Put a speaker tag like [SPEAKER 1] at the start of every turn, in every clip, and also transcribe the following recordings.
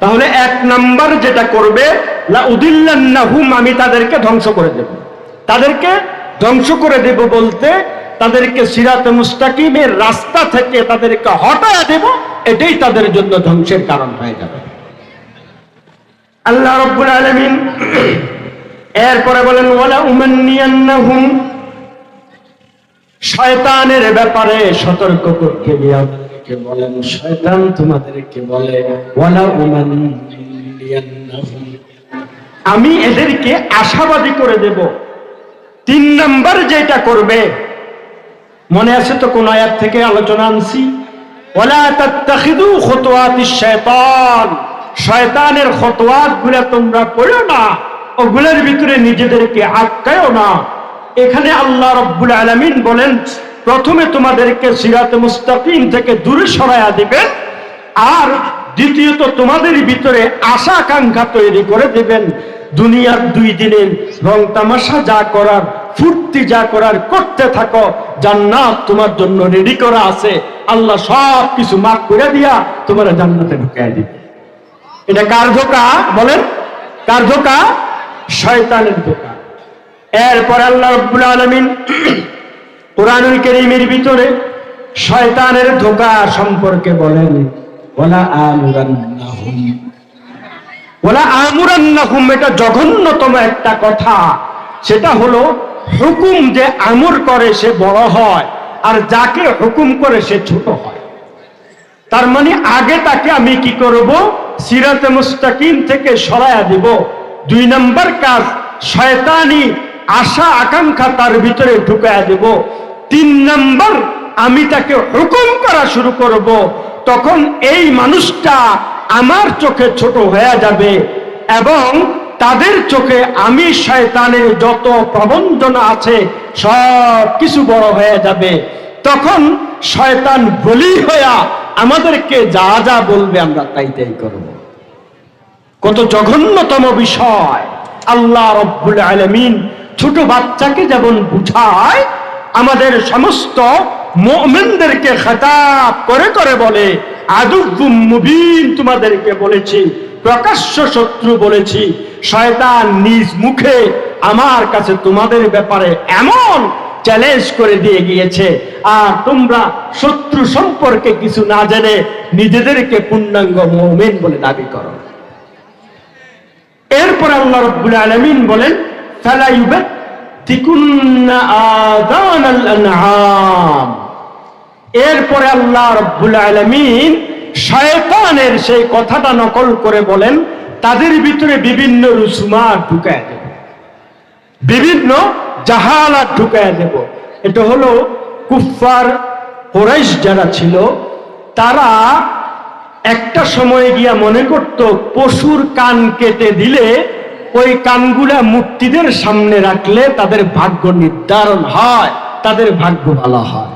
[SPEAKER 1] তাহলে এক নাম্বার যেটা করবে, লা উদিল্লান্নাহুম, আমি তাদেরকে ধ্বংস করে দেব। তাদেরকে ধ্বংস করে দেব বলতে, তাদেরকে সিরাতে মুস্তাকিমের রাস্তা থেকে তাদেরকে হটায় দেব, এটাই তাদের জন্য ধ্বংসের কারণ হয়ে যাবে। আল্লাহ রব্বুল আলামিন এরপরে বলেন, ওয়ালা উমান্নিয়ান্নাহুম, শয়তানের ব্যাপারে সতর্ক করতে গিয়ে আমাদেরকে বলেন, শয়তান তোমাদেরকে বলে, ওয়ালা উমান্নিয়ান্নাহুম আমি এদেরকে আশাবাদী করে দেব। তিন নাম্বার যেটা করবে, মনে আছে তো কোন আয়াত থেকে আলোচনা আনছি? ওয়ালা তাত্তাখিদু খুতুওয়াতিশ শায়তান। শয়তানের খুতুওয়াতগুলা তোমরা পড়ো না, ওগুলোর ভিতরে নিজেদেরকে আটকায়ও না। এখানে আল্লাহ রব্বুল আলামিন বলেন প্রথমে তোমাদেরকে সিরাতে মুস্তাকিম থেকে দূরে সরাইয়া দিবেন, আর দ্বিতীয়ত তোমাদের ভিতরে আশা আকাঙ্ক্ষা তৈরি করে দিবেন, দুনিয়ার দুই দিনের রং তামাশা যা করার, ফুর্তি যা করার করতে থাকো, জান্নাত তোমার জন্য রেডি করা আছে। আল্লাহ সব কিছু মাফ করে দিয়া তোমার জান্নাতে ঢুকাই দিবে। এটা কার ধোকা? বলেন, কার ধোকা? শয়তানের ধোকা। এরপর আল্লাহ রব্বুল আলমিন কোরআনুল করিমের ভিতরে শয়তানের ধোকা সম্পর্কে বলেন এটা জঘন্যতম একটা কথা। সেটা হলো, হুকুম যে করে সে বড় হয়, আর যাকে হুকুম করে সে ছোট হয়। তার মানে আগে তাকে আমি কি করব? সিরাতে মুস্তাকিম থেকে সরায়া দিব। দুই নম্বর কাজ, শয়তানি আশা আকাঙ্ক্ষা তার ভিতরে ঢুকায়া দেব। তিন নাম্বার, আমি তাকে হুকুম করা শুরু করব। তখন এই মানুষটা আমার চোখে ছোট হয়ে যাবে এবং তাদের চোখে আমি শয়তানের যত প্রবঞ্চনা আছে, সব কিছু বড় হয়ে যাবে। তখন শয়তান বলি হইয়া আমাদেরকে যা যা বলবে আমরা তাই তাই করব। কত জঘন্যতম বিষয়। আল্লাহ রব্বুল আলমিন ছোট বাচ্চাকে যেমন বুঝায় আমাদের সমস্ত মোমেনদেরকে খেতাব করে করে বলে মুবিন তোমাদেরকে বলেছি, প্রকাশ্য শত্রু বলেছি, শয়তান নিজ মুখে আমার কাছে তোমাদের ব্যাপারে এমন চ্যালেঞ্জ করে দিয়ে গিয়েছে, আর তোমরা শত্রু সম্পর্কে কিছু না জেনে নিজেদেরকে পূর্ণাঙ্গ মোমেন বলে দাবি করো। এরপর আল্লাহ রব্বুল আলামিন বলেন, ফালা ইউবাতিকুন্না আযানাল আনআম এরপরে আল্লাহ রব্বুল আলামিন শয়তানের সেই কথাটা নকল করে বলেন, তাদের ভিতরে বিভিন্ন রুসুমাত ঢুকায় দেব। বিভিন্ন জাহালাত ঢুকায় দেব। এটা হলো কুফফার কোরাইশ যারা ছিল, তারা একটা সময় গিয়া মনে করত, পশুর কান কেটে দিলে ওই কানগুলা মূর্তিদের সামনে রাখলে তাদের ভাগ্য নির্ধারণ হয়, তাদের ভাগ্য ভালো হয়।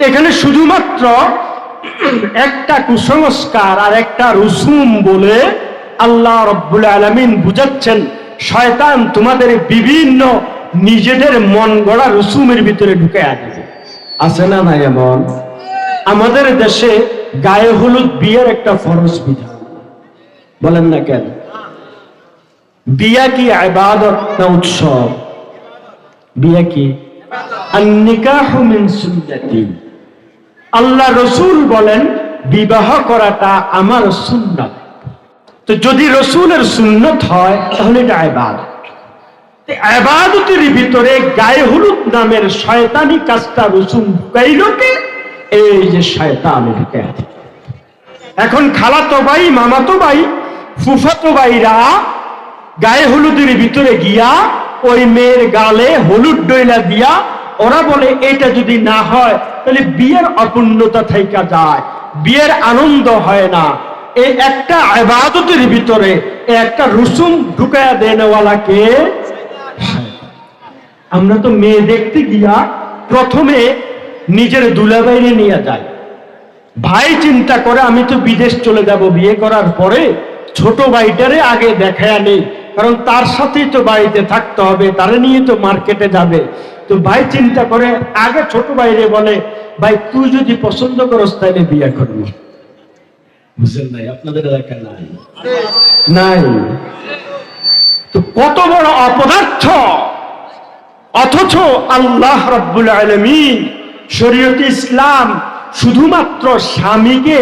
[SPEAKER 1] এখানে শুধুমাত্র একটা কুসংস্কার আর একটা রুসুম বলে আল্লাহ রব্বুল আলমিন বুঝাচ্ছেন, শয়তান তোমাদের বিভিন্ন নিজেদের মন গড়া রুসুমের ভিতরে ঢুকে আসবে আছে না নাই এমন? আমাদের দেশে গায়ে হলুদ বিয়ের একটা ফরজ বিধান। বলেন না কেন? বিয়া কি আবাদত না উৎসব? বিয়া কি? আল্লাহ রসুল বলেন, বিবাহ করাটা আমার সুন্নত। তো যদি রসুলের সুন্নত হয়, তাহলে এটা আবাদত আবাদতের ভিতরে গায়ে হলুদ নামের শয়তানি কাজটা রসুল ঢুকাইল কে? এই যে শয়তান ঢুকে এখন খালাতো ভাই, মামাতো ভাই, ফুফাতো ভাইরা গায়ে হলুদের ভিতরে গিয়া ওই মেয়ের গালে হলুদ ডইলা দিয়া ওরা বলে, এটা যদি না হয়, তাহলে বিয়ের অপূর্ণতা থাইকা যায়, বিয়ের আনন্দ হয় না। এই একটা আবাদতের ভিতরে একটা রুসুম ঢুকায়া দেনওয়ালাকে আমরা তো মেয়ে দেখতে গিয়া প্রথমে নিজের দুলাবাইরে নিয়ে যাই। ভাই চিন্তা করে, আমি তো বিদেশ চলে যাব, বিয়ে করার পরে ছোট ভাইটারে আগে দেখায় নেই। কারণ তার সাথেই তো বাড়িতে থাকতে হবে তারে নিয়ে তো মার্কেটে যাবে। তো ভাই চিন্তা করে আগে ছোট ভাইরে বলে ভাই তুই যদি পছন্দ করস তাইলে বিয়ে করবি। বুঝলেন নাই আপনাদের এলাকায় নাই? নাই। তো কত বড় অপদার্থ! অথচ আল্লাহ রব্বুল আলমিন শরীয়ত ইসলাম শুধুমাত্র স্বামীকে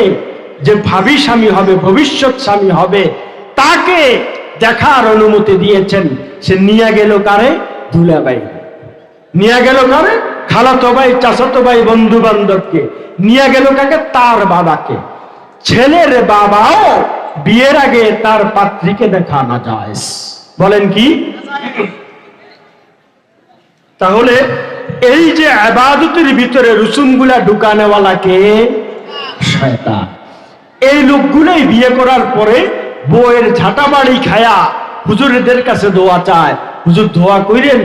[SPEAKER 1] যে ভাবি স্বামী হবে ভবিষ্যৎ স্বামী হবে তাকে দেখার অনুমতি দিয়েছেন। সে নিয়ে গেল কারে? দুলাবাই নিয়ে গেল কারে? খালাতো ভাই চাচাতো ভাই বন্ধু বান্ধবকে নিয়ে গেল কাকে? তার বাবাকে। ছেলের বাবাও বিয়ের আগে তার পাত্রীকে দেখানো যায়। বলেন কি? তাহলে এই যে আবাদতের ভিতরে রুসুমগুলা ঢুকানেওয়ালাকে, শয়তান। এই লোকগুলোই বিয়ে করার পরে বউয়ের ঝাঁটাবাড়ি খায়া হুজুরদের কাছে দোয়া চায়। হুজুর দোয়া কইরেন,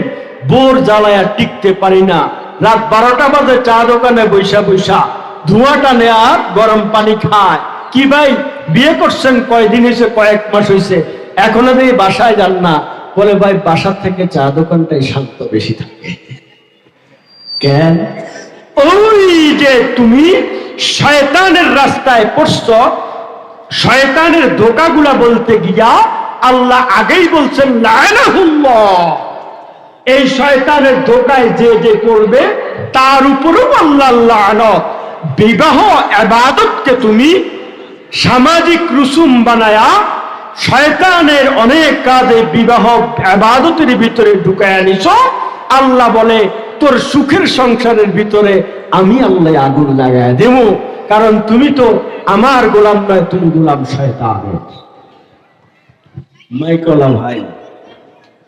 [SPEAKER 1] বোর জ্বালায়া টিকতে পারি না। রাত বারোটা বাজে, চা দোকানে বৈশা বৈশা ধোঁয়াটা নেয়া গরম পানি খায়। কি ভাই, বিয়ে করছেন কয়দিন হয়েছে কয়েক মাস হয়েছে এখনও দিয়ে বাসায় যান না। বলে, ভাই বাসার থেকে চা দোকানটাই শান্ত, বেশি থাকে। কেন? ওই যে তুমি শয়তানের রাস্তায় পড়ছ শয়তানের ধোকাগুলা বলতে গিয়া আল্লাহ আগেই বলছেন এই শয়তানের ধোকায় যে যে করবে, তার উপরও আল্লাহ লানত। বিবাহ, আবাদতকে তুমি সামাজিক রুসুম বানায়া শয়তানের অনেক কাজে বিবাহ, আবাদতের ভিতরে ঢুকায় আনিস আল্লাহ বলে, তোর সুখের সংসারের ভিতরে আমি আল্লাহ আগুন লাগায় দেব। কারণ তুমি তো আমার গোলাম নয় তুমি গোলাম শয়তানের। মাইকলা ভাই।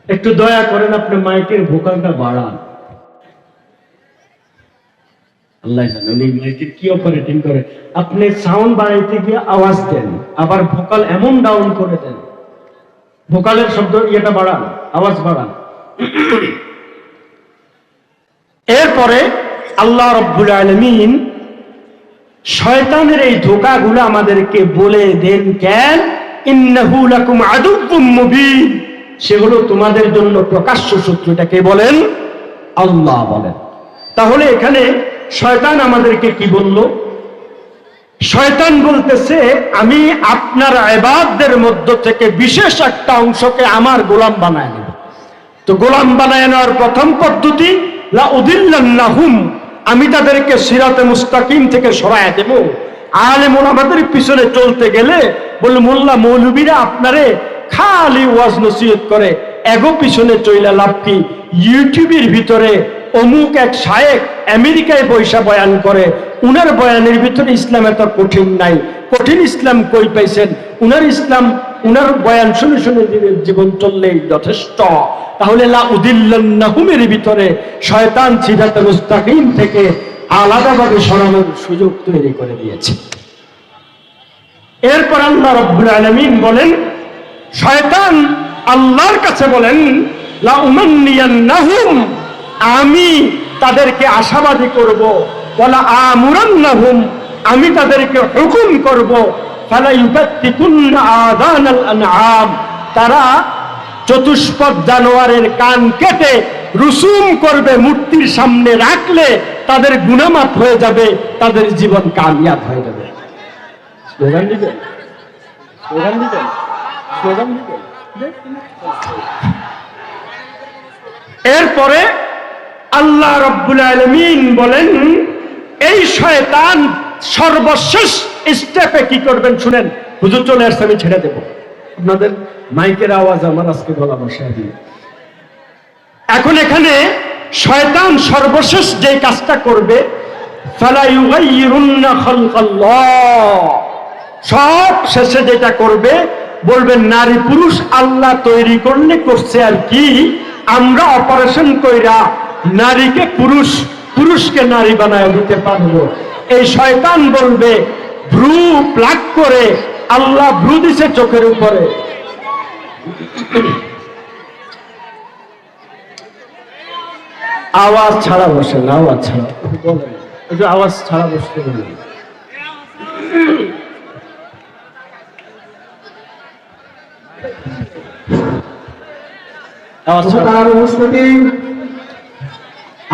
[SPEAKER 1] একটু দয়া করেন আপনি মাইকের ভোকালটা বাড়ান। আল্লাহ জানে উনি মাইকের কি অপারেটিং করে। আপনি সাউন্ড বাড়াইতে গিয়ে আওয়াজ দেন আবার ভোকাল এমন ডাউন করে দেন। ভোকালের শব্দ ইয়েটা বাড়ান আওয়াজ বাড়ান। এরপরে আল্লাহ রব্বুল আলমিন শয়তানের এই ধোকাগুলো আমাদেরকে বলে দেন কেন? সেগুলো তোমাদের জন্য প্রকাশ্য শত্রুটাকে বলেন? আল্লাহ বলেন। তাহলে এখানে শয়তান আমাদেরকে কি বলল? শয়তান বলতেছে, আমি আপনার এবাদদের মধ্য থেকে বিশেষ একটা অংশকে আমার গোলাম বানায় নেব। তো গোলাম বানায় নেওয়ার প্রথম পদ্ধতি, লা আমি তাদেরকে সিরাতে মুস্তাকিম থেকে সরায় দেব। আলেম আমাদের পিছনে চলতে গেলে বলে, মোল্লা মৌলবীরা আপনারে খালি ওয়াজ নসিহত করে। এগো পিছনে চইলা লাভ কি? ইউটিউবের ভিতরে অমুক এক শায়েক আমেরিকায় পয়সা বয়ান করে। উনার বয়ানের ভিতরে ইসলাম এত কঠিন নাই। কঠিন ইসলাম কই পাইছেন? উনার ইসলাম, উনার বয়ান শুনে শুনে জীবন চললেই যথেষ্ট। তাহলে লা উদিল্লাহুমের ভিতরে শয়তান সিরাতে থেকে আলাদাভাবে সরানোর সুযোগ তৈরি করে দিয়েছে। এরপর আল্লাহ রব্বুল আলমিন বলেন, শয়তান আল্লাহর কাছে বলেন আমি তাদেরকে আশাবাদী করব বলা আমুরান্নাহুম, আমি তাদেরকে হুকুম করব তারা চতুষ্পদ জানোয়ারের কান কেটে রুসুম করবে মূর্তির সামনে রাখলে তাদের গুণামাপ হয়ে যাবে, তাদের জীবন কামিয়াব হয়ে যাবে। এরপরে আল্লাহ রব্বুল আলমিন বলেন, এই শয়তান সর্বশেষ স্টেপে কি করবেন শুনেন। হুজুর চলে আসছে, আমি ছেড়ে দেব। আপনাদের মাইকের আওয়াজ আমার আজকে গলা বসায় দিয়ে এখন এখানে শয়তান সর্বশেষ যে কাজটা করবে সব শেষে যেটা করবে, বলবেন, নারী পুরুষ আল্লাহ তৈরি করলে করছে আর কি? আমরা অপারেশন কইরা নারীকে পুরুষ, পুরুষকে নারী বানায় দিতে পারব। এই শয়তান বলবে, ভ্রু প্লাগ করে, আল্লাহ ভ্রু দিছে চোখের উপরে। আওয়াজ ছাড়া বসেন আওয়াজ ছাড়া। বলেন একটু আওয়াজ ছাড়া বসতে বলেন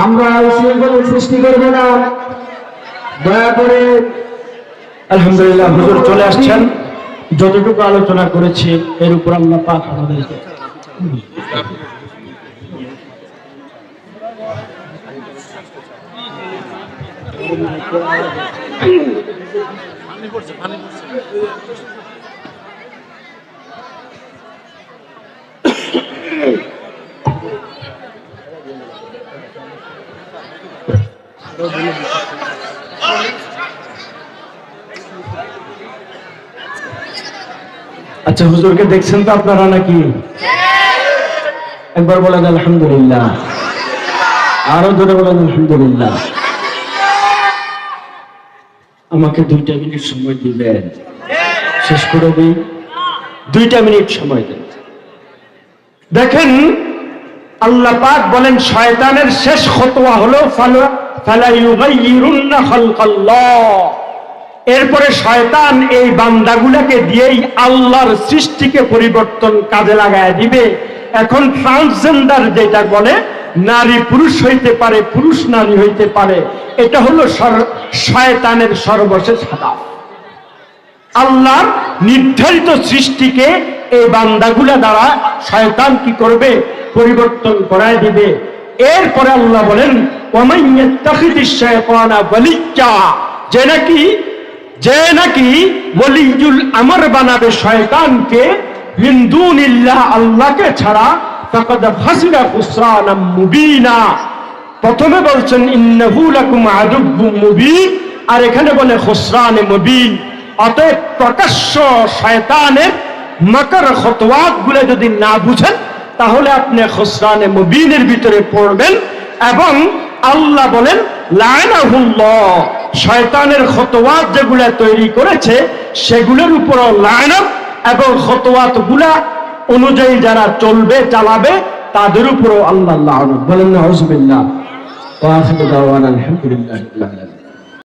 [SPEAKER 2] আমরা উশৃঙ্খল সৃষ্টি করব না। দয়া করে
[SPEAKER 1] আলহামদুলিল্লাহ হুজুর চলে আসছেন। যতটুকু আলোচনা করেছি এর উপর আল্লাহ পাক আমাদেরকে আচ্ছা হুজুরকে দেখছেন তো আপনারা নাকি? একবার বলেন আলহামদুলিল্লাহ। আরও ধরে বলেন আলহামদুলিল্লাহ। আমাকে দুইটা মিনিট সময় দিবেন। শেষ করে দিই। দুইটা মিনিট সময় দেন। দেখেন, আল্লাহ পাক বলেন, শয়তানের শেষ খতোয়া হলো, ফালা ফালা ইউগাইয়িরুন্না খালকাল্লাহ। এরপরে শয়তান এই বান্দাগুলাকে দিয়েই আল্লাহর সৃষ্টিকে পরিবর্তন কাজে লাগায় দিবে। এখন ট্রান্সজেন্ডার যেটা বলে, নারী পুরুষ হইতে পারে, পুরুষ নারী হইতে পারে, এটা হলো শয়তানের সর্বশেষ হাদাফ। আল্লাহর নির্ধারিত সৃষ্টিকে এই বান্দাগুলা দ্বারা শয়তান কি করবে? পরিবর্তন করায় দিবে। এরপরে আল্লাহ বলেন যে নাকি যে নাকি ওয়ালিয়ুল আমর বানাবে শয়তানকে, মিন দুনিল্লাহ আল্লাহকে ছাড়া খাসিরা খুসরানাম মুবিনা। প্রথমে বলছেন, ইন্নাহু লাকুম আদুব্বুম মুবিন, আর এখানে বলে খুসরানে মুবিন। অতএব প্রকাশ্য শয়তানের মাকার খতওয়াতগুলো যদি না বুঝেন, তাহলে আপনি খুসরানে মুবিনের ভিতরে পড়বেন এবং আল্লাহ বলেন, লায়নাহুল্লাহ। শয়তানের খতোয়াত যেগুলা তৈরি করেছে, সেগুলোর উপর লায়নত এবং খতোয়াতগুলা অনুযায়ী যারা চলবে, চালাবে, তাদের উপরও আল্লাহ বলেন না আলহামদুলিল্লাহি।